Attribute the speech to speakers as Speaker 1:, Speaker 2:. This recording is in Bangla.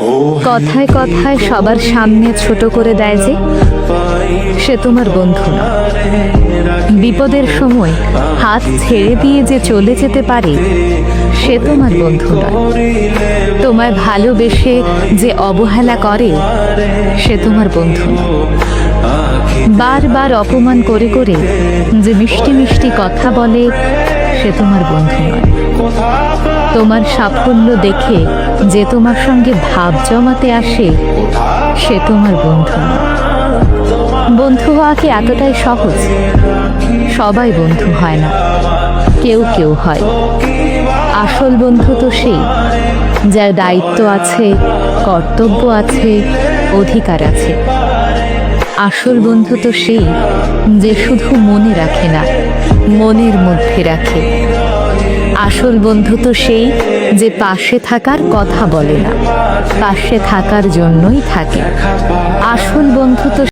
Speaker 1: কথায় কথায় সবার সামনে ছোট করে দেয় যে, সে তোমার বন্ধু বিপদের সময় হাত ছেড়ে দিয়ে যে চলে যেতে পারে, সে তোমার বন্ধু তোমায় ভালোবেসে যে অবহেলা করে, সে তোমার বন্ধু বারবার অপমান করে করে যে মিষ্টি মিষ্টি কথা বলে, সে তোমার বন্ধু নয় তোমার সাফল্য দেখে যে তোমার সঙ্গে ভাব জমাতে আসে, সে তোমার বন্ধু। বন্ধু হওয়া কি এতটাই সহজ? সবাই বন্ধু হয় না, কেউ কেউ হয়। আসল বন্ধু তো সেই, যার দায়িত্ব আছে, কর্তব্য আছে, অধিকার আছে। আসল বন্ধু তো সেই, যে শুধু মনে রাখে না, মনের মধ্যে রাখে। আসল বন্ধু তো সেই যে পাশে থাকার কথা বলে না। পাশে থাকার জন্যই থাকে। আসল বন্ধু তো